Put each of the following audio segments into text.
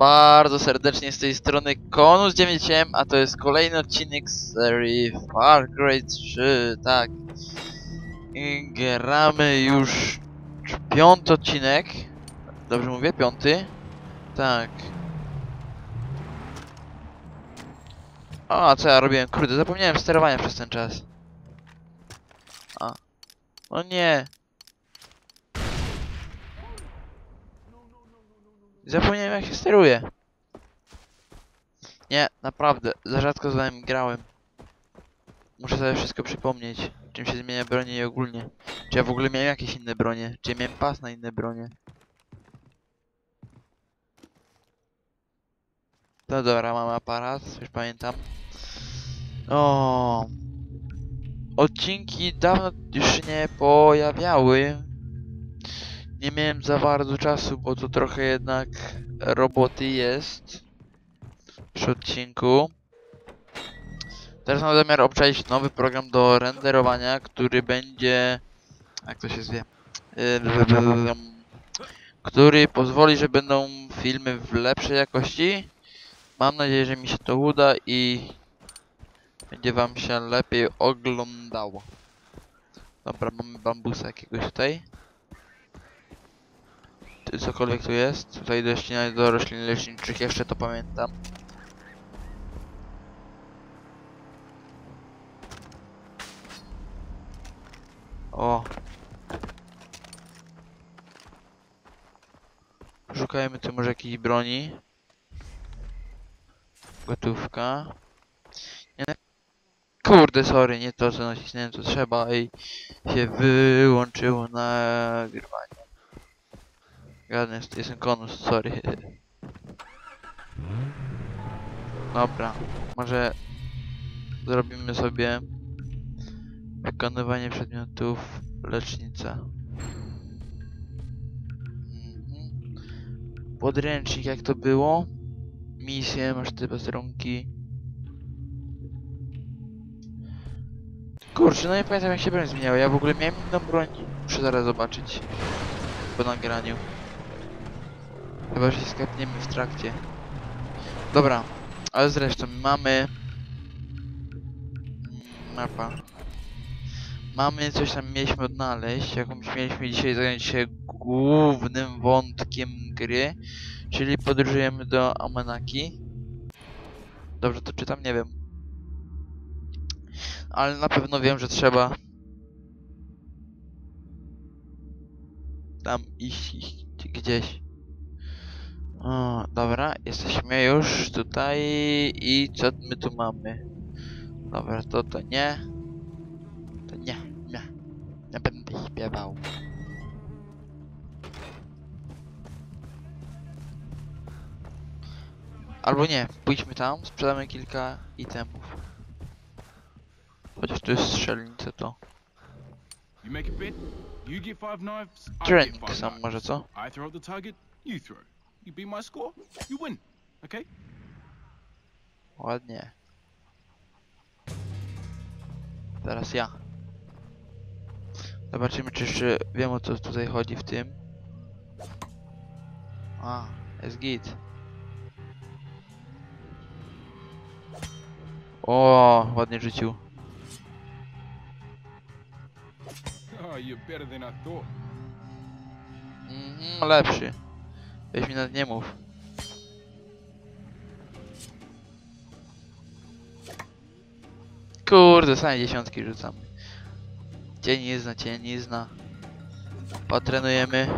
Bardzo serdecznie z tej strony Konus 97, a to jest kolejny odcinek z serii Far Cry 3, tak. I gramy już piąty odcinek. Dobrze mówię? Piąty? Tak. A co ja robiłem? Kurde, zapomniałem sterowania przez ten czas. A. O nie. Zapomniałem jak się steruje. Nie, naprawdę, za rzadko z wami grałem. Muszę sobie wszystko przypomnieć, czym się zmienia bronie i ogólnie. Czy ja w ogóle miałem jakieś inne bronie? Czy ja miałem pas na inne bronie? No dobra, mam aparat, już pamiętam. O, Odcinki dawno już nie pojawiały. Nie miałem za bardzo czasu, bo to trochę jednak roboty jest przy odcinku. Teraz mam zamiar obczaić nowy program do renderowania, który będzie... Jak to się zwie? Yy, który pozwoli, że będą filmy w lepszej jakości. Mam nadzieję, że mi się to uda i będzie wam się lepiej oglądało. Dobra, mamy bambusa jakiegoś tutaj. Cokolwiek tu jest. Tutaj do ściany do roślin leczniczych, jeszcze to pamiętam. O. Szukajmy tu może jakiejś broni. Gotówka. Nie, Kurde, sorry, nie to co nacisnąłem trzeba i się wyłączyło nagrywanie. Jest, jestem konus, sorry. Dobra, może zrobimy sobie wykonywanie przedmiotów lecznica. Mhm. Podręcznik jak to było? Misje, masz te bazronki. Kurczę, no nie pamiętam jak się broń zmieniała. Ja w ogóle miałem inną broń. Muszę zaraz zobaczyć. Po nagraniu. Chyba, że się skapniemy w trakcie. Dobra, ale zresztą mamy... Mapa. Mamy coś tam mieliśmy odnaleźć, jakąś mieliśmy dzisiaj zająć się głównym wątkiem gry, czyli podróżujemy do Amanaki. Dobrze to czytam? Nie wiem. Ale na pewno wiem, że trzeba tam iść, iść gdzieś. O, dobra, jesteśmy już tutaj i co my tu mamy? Dobra, to to nie. To nie, nie. Nie będę śpiewał. Albo nie, pójdźmy tam, sprzedamy kilka itemów. Chociaż tu jest strzelnica to. Five sam może co? I throw the target, you throw. You beat my score, you win. Okay? Ładnie. Teraz ja. Zobaczymy, czy jeszcze wiem o co tutaj chodzi w tym. A, jest git. O, ładnie rzucił. Oh, you're better than I thought. Mhm, lepszy. Weź mi nawet nie mów. Kurde, same dziesiątki rzucamy. Cień nie zna, cień nie zna. Potrenujemy.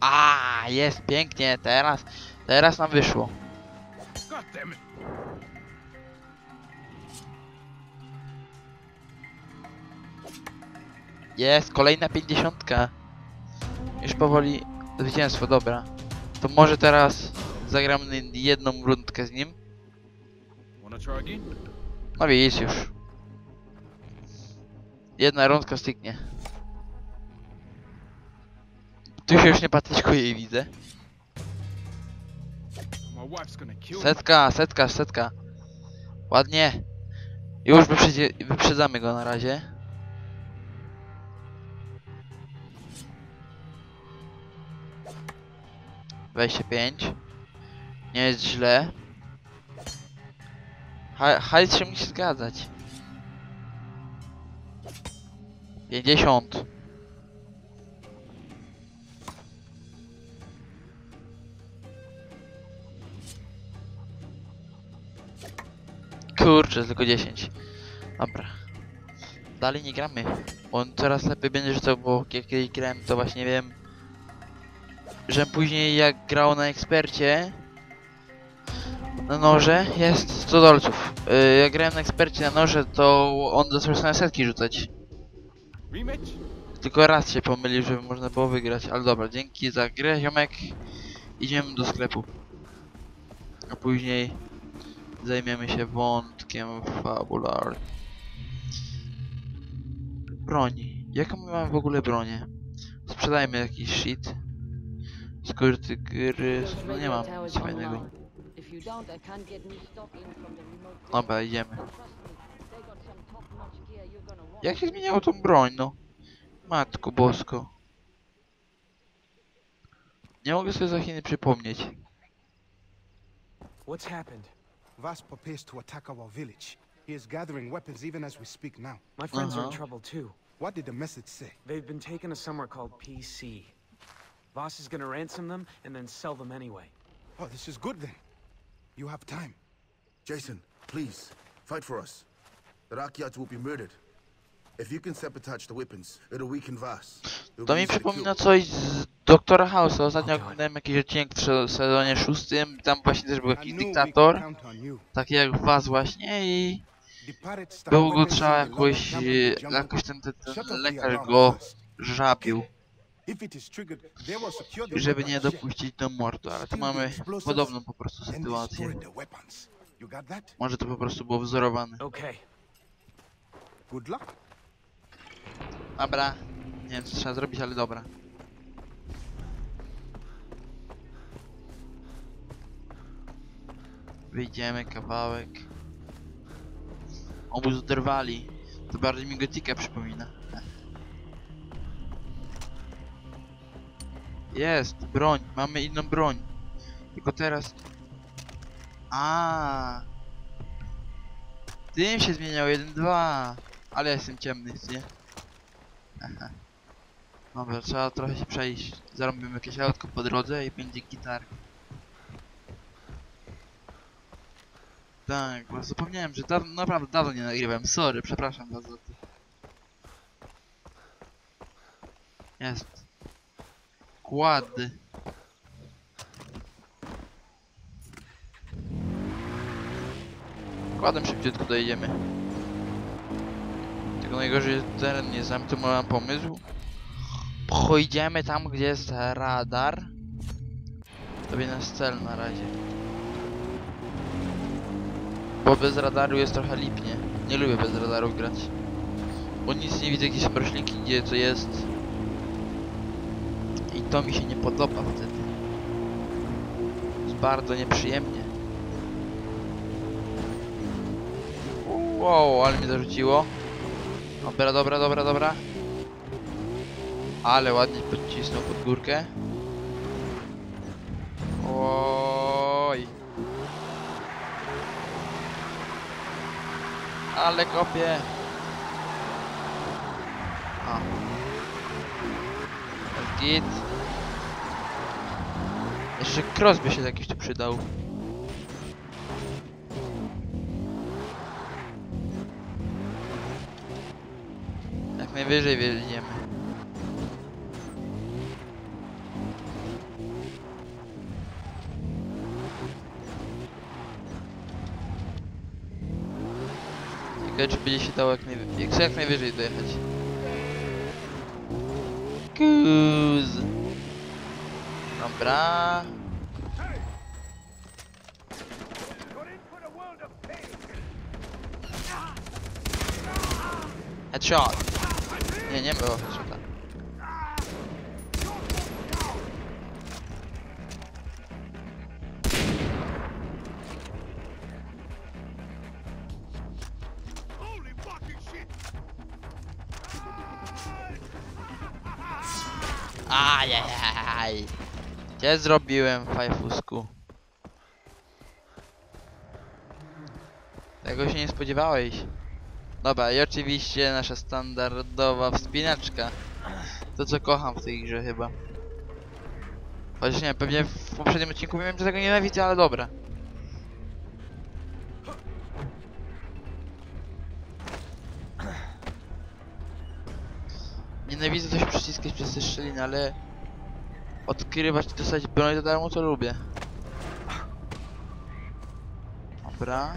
A, jest pięknie, teraz, teraz nam wyszło. Jest, kolejna pięćdziesiątka. Już powoli zwycięstwo, dobra. To może teraz zagramy jedną rundkę z nim. No widzisz już. Jedna rundka styknie. Tu się już nie patyczkuje i widzę. Setka, setka, setka. Ładnie. Już wyprzedzamy go na razie. 25. Nie jest źle. Ha hajs się musi zgadzać. 50. Kurczę, tylko 10. Dobra. Dalej nie gramy. On coraz lepiej będzie rzucał, bo jak kiedyś grałem, to właśnie wiem, że później jak grał na ekspercie na noże jest 100 dolców. Yy, jak grałem na ekspercie na noże, to on zaczął same setki rzucać. Tylko raz się pomylił, żeby można było wygrać. Ale dobra, dzięki za grę, ziomek. Idziemy do sklepu. A później zajmiemy się wątkiem fabularnym. Broni. Jaką my mamy w ogóle bronię? Sprzedajmy jakiś shit. Skóry tygry... No nie mam nic fajnego. Dobra, idziemy. Jak się zmieniało tą broń, no? Matko bosko. Nie mogę sobie za Chiny przypomnieć. What's happened? Vas prepares to attack our village. He is gathering weapons even as we speak now. My friends are in Uh-huh. trouble too. What did the message say? They've been taken to somewhere called PC. Voss is gonna ransom them and then sell them anyway. Oh, this is good then. You have time. Jason, please, fight for us. The Rakyats will be murdered. If you can sabotage the weapons, it'll weaken Vas. He'll To mi przypomina coś z Doktora House'a. Ostatnio Okej. oglądałem jakiś odcinek w se- sezonie szóstym. Tam właśnie też był jakiś dyktator. Taki jak was właśnie i było go trzeba jakoś, jakoś ten, ten, ten lekarz go żabił, żeby nie dopuścić do mordu, ale tu mamy explosives podobną po prostu sytuację. destroy the weapons. You got that? Może to po prostu było wzorowane. Dobra, nie wiem co trzeba zrobić, ale dobra. Wyjdziemy kawałek. Obóz oderwali. To bardziej mi gotika przypomina. Jest, broń, mamy inną broń. Tylko teraz... A. Tym się zmieniał 1-2. Ale ja jestem ciemny, nie? Aha. Dobra, trzeba trochę się przejść. Zarobimy jakieś autko po drodze i będzie gitarka. Tak, bo zapomniałem, że dawno, naprawdę dawno nie nagrywałem. Sorry, przepraszam was za to. Jest. Kłady. Kładem szybciutko dojedziemy. Tylko najgorzej, że teren nie znam, to mam pomysł. Pojedziemy tam, gdzie jest radar. To będzie nasz cel na razie. Bo bez radaru jest trochę lipnie. Nie lubię bez radaru grać. Bo nic nie widzę, jakieś roślinki, gdzie co jest. To mi się nie podoba wtedy. Jest bardzo nieprzyjemnie. Wow, ale mnie zarzuciło. Dobra, dobra, dobra, dobra. Ale ładnie podcisnął pod górkę. Oj. Ale kopie. A. Git. Jeszcze cross by się jakiś tu przydał. Jak najwyżej wiedziemy. Ciekawe czy będzie się dało jak, najwy jak, jak najwyżej dojechać. Kuz. Dobra. Headshot. Nie, nie było headshota. Ajajaj. Cię zrobiłem, fajfusku. Tego się nie spodziewałeś. Dobra, i oczywiście nasza standardowa wspinaczka. To co kocham w tej grze chyba. Chociaż nie, pewnie w poprzednim odcinku wiem, że tego nienawidzę, ale dobra. Nienawidzę coś przyciskać przez te szczeliny, ale odkrywać dostać broń za darmo to lubię. Dobra.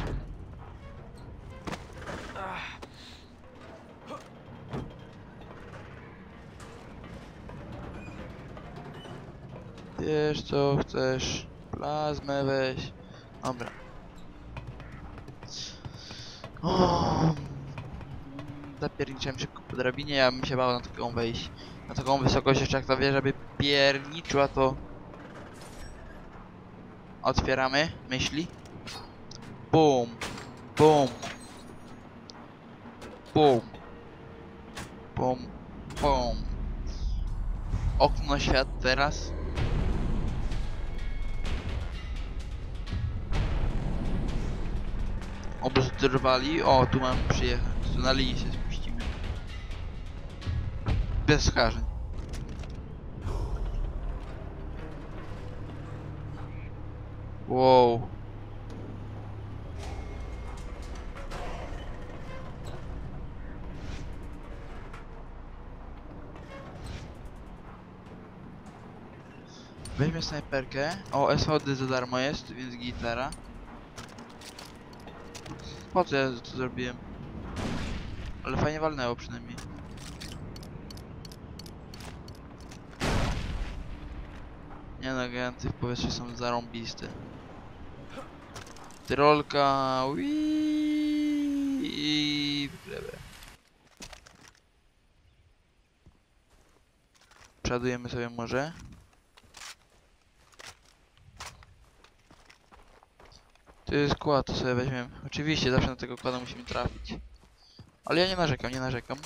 Wiesz co chcesz? Plazmę weź. Dobra. O, Zapierniczyłem szybko po drabinie, ja bym się bał na taką wejść. Na taką wysokość jeszcze jak ta wieża by pierniczyła to... Otwieramy myśli. Bum. Bum. Bum. Bum. Bum. Okno świat teraz. Obóz drwali. O, tu mam przyjechać. Tu na linii się spuścimy. Bez skażeń. Wow. Weźmy snajperkę. O, SVD za darmo jest, więc gitara. Po co ja to zrobiłem? Ale fajnie walnęło przynajmniej. Nie no, giganty w powietrzu są zarąbiste. Tyrolka, i. Przodujemy sobie może. To jest kład, to sobie weźmiemy. Oczywiście, zawsze na tego kłada musimy trafić. Ale ja nie narzekam, nie narzekam.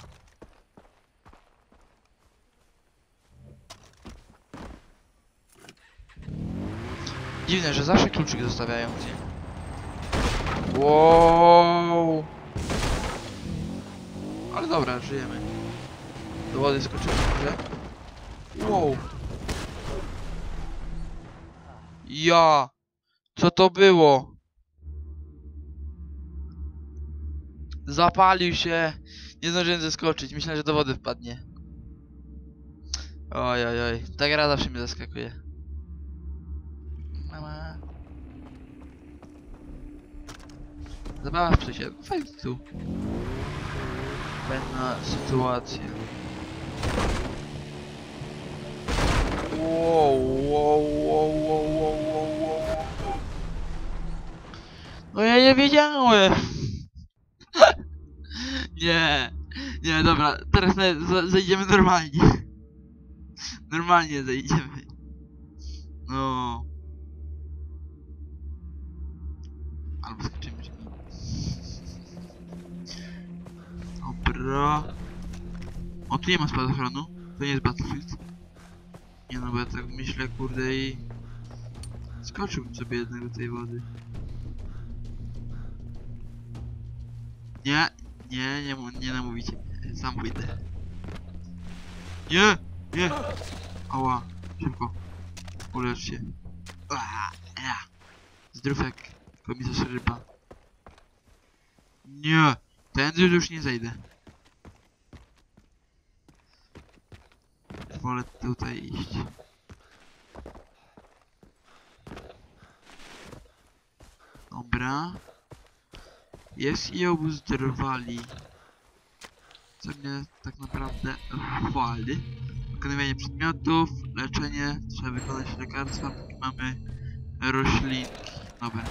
Dziwne, że zawsze kluczyk zostawiają, nie? Wow. Ale dobra, żyjemy. Do wody skoczyłem, że? Wow. Ja! Co to było? Zapalił się. Nie zdążyłem zeskoczyć. Myślałem, że do wody wpadnie. Oj, oj, oj. Ta gra zawsze mnie zaskakuje. Mama. Zabawa w psie. Fajny tu. Fajna sytuacja. Wow, wow, wow, wow, wow, wow, wow. No ja nie wiedziałem. Nie, nie, dobra, teraz zejdziemy normalnie. Normalnie zejdziemy. No. Albo skoczymy. nie. Dobra. O, tu nie ma spadochronu. To nie jest Battlefield. Nie no, bo ja tak myślę, kurde i... Skoczyłbym sobie jednak do tej wody. Nie, nie, nie, nie namówicie mnie. Sam pójdę. Nie, nie. Ała, szybko. Ulecz się. Ua, ja. Zdrówek, komisarz ryba. Nie, tędy już nie zejdę. Wolę tutaj iść. Dobra. Jest i obóz drwali. Co mnie tak naprawdę chwali. Wykonywanie przedmiotów, leczenie, trzeba wykonać lekarstwa, póki mamy roślinki. Dobra.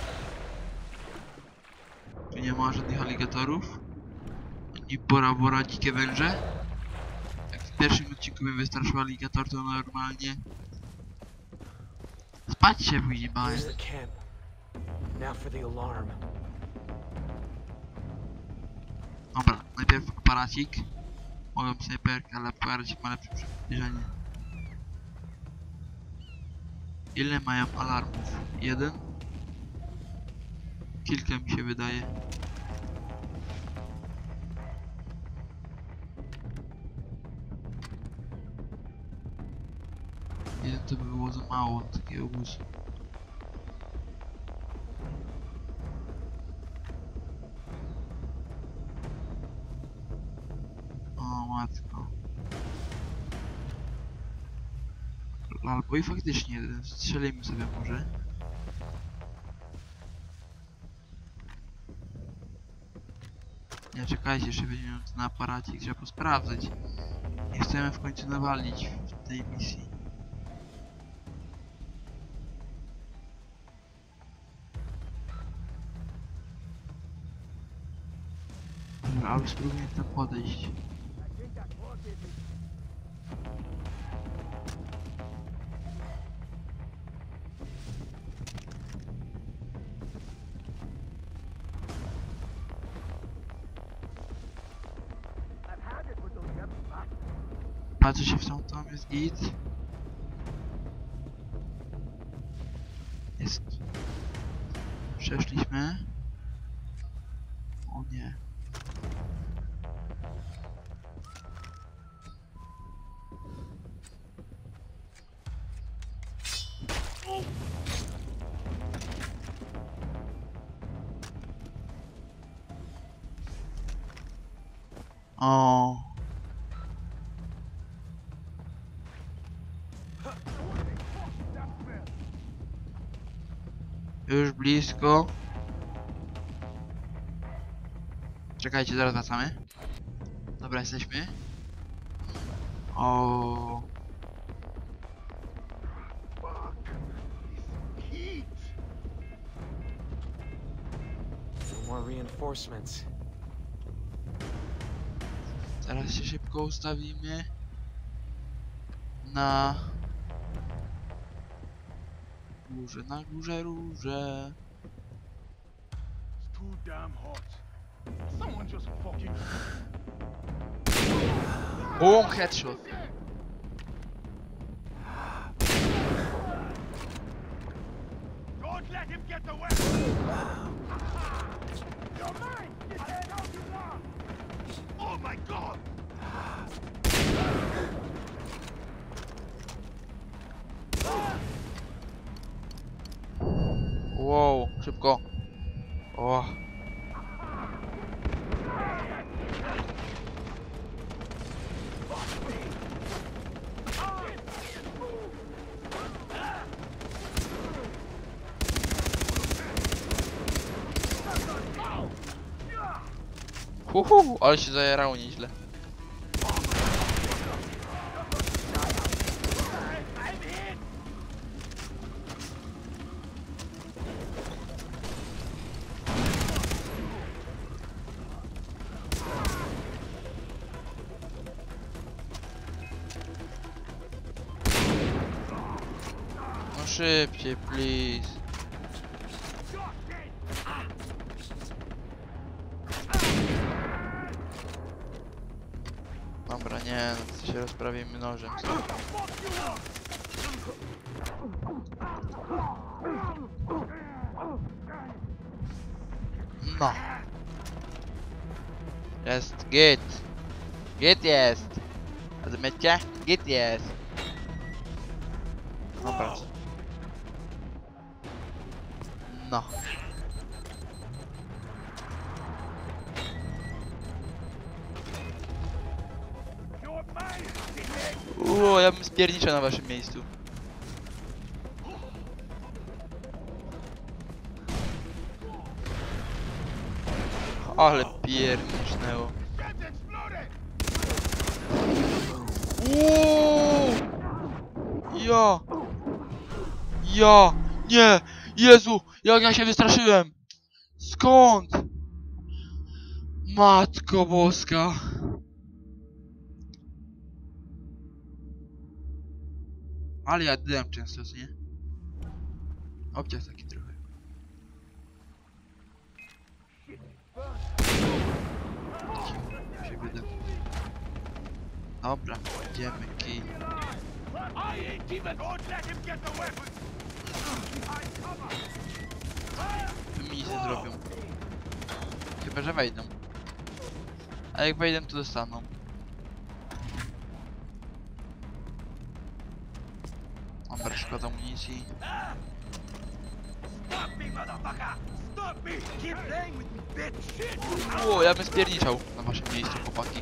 Tu nie ma żadnych aligatorów. Ani bora bora dzikie węże. Jak w pierwszym odcinku mnie wystraszył aligator, to normalnie... Spać się później. Now for the alarm. Dobra, najpierw aparacik. Moją snajperkę, ale aparacik ma lepsze przybliżenie. Ile mają alarmów? Jeden? Kilka mi się wydaje. Jeden to by było za mało takiego obozu. Matko. Albo i faktycznie. Strzelimy sobie może. Nie, czekajcie, jeszcze będziemy na aparacie, trzeba posprawdzać. Nie chcemy w końcu nawalić w tej misji. Dobra, ale spróbuję tam podejść. Patrzę się w tą, tam jest git. Jest. Przeszliśmy. Blisko. Czekajcie, zaraz wracamy. Dobra, jesteśmy. O. More reinforcements. Teraz się szybko ustawimy. Na górze, na górze róże. Damn hot. Someone just fucking. Boom, headshot. Don't let him get away! You're mine! Uhu, ale się zajerało nieźle. No szybciej, please. Dobra, nie, no to się rozprawimy nożem. No. Jest git. Git jest. Rozumiecie? Git jest. Dobra. No. Uuu, ja bym spierniczał na waszym miejscu. Ale piernicznęło. Uuu! Ja! Ja! Nie! Jezu! Jak ja się wystraszyłem! Skąd? Matko boska! Ale ja dym często, nie? Obciach taki trochę. Wydam. Dobra, idziemy kij. Mi nic nie zrobią. Chyba, że wejdą. A jak wejdę, to dostaną. Bitch! Shit! O, ja bym spierniczał na waszym miejscu, chłopaki.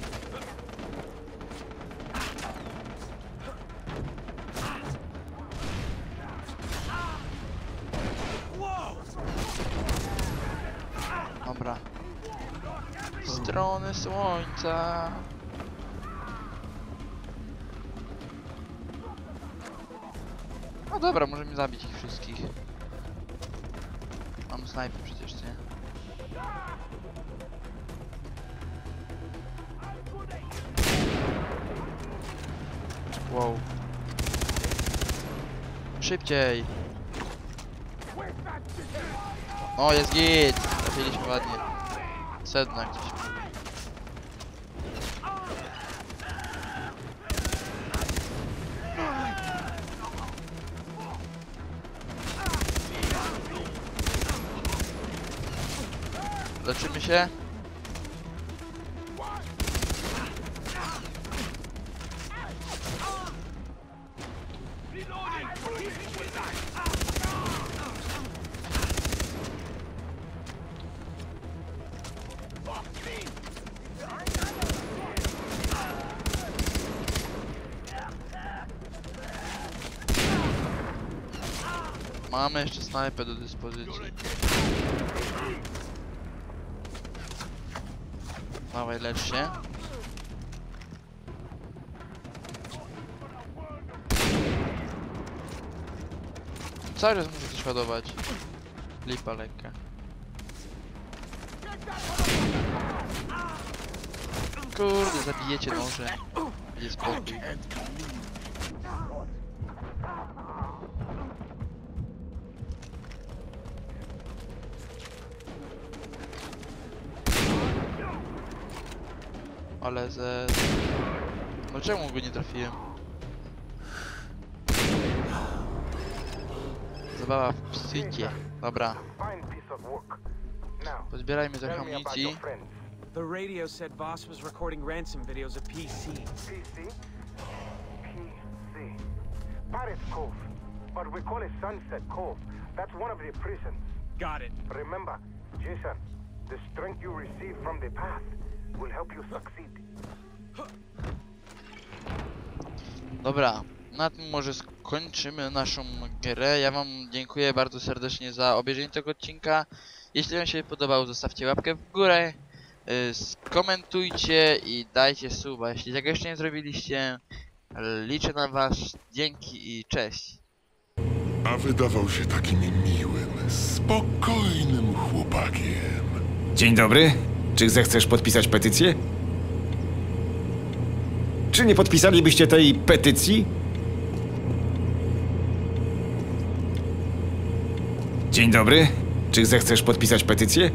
Dobra. Strony słońca. No dobra, możemy zabić ich wszystkich. Mam snajpy przecież, nie? Wow. Szybciej! O, jest git! Trafiliśmy ładnie. Sedna gdzieś. Leczymy się. Mamy jeszcze snajpę do dyspozycji. Dawaj, lecz się. Cały czas muszę coś ładować. Lipa lekka. Kurde, zabijecie noże. Będzie spokój. Ale ze... No czemu go nie trafiłem? Zabawa w psycie. Dobra, pozbierajmy trochę amunicji. The radio said Voss was recording ransom videos of PC. PC? PC. Pirates Cove. But we call it Sunset Cove. That's one of the prisons. Got it. Remember, Jason, the strength you receive from the path will help you succeed. Dobra, na tym może skończymy naszą grę. Ja wam dziękuję bardzo serdecznie za obejrzenie tego odcinka. Jeśli wam się podobał, zostawcie łapkę w górę, y, skomentujcie i dajcie suba. Jeśli tego jeszcze nie zrobiliście, liczę na was. Dzięki i cześć. A wydawał się takim miłym, spokojnym chłopakiem. Dzień dobry. Czy zechcesz podpisać petycję? Czy nie podpisalibyście tej petycji? Dzień dobry. Czy zechcesz podpisać petycję?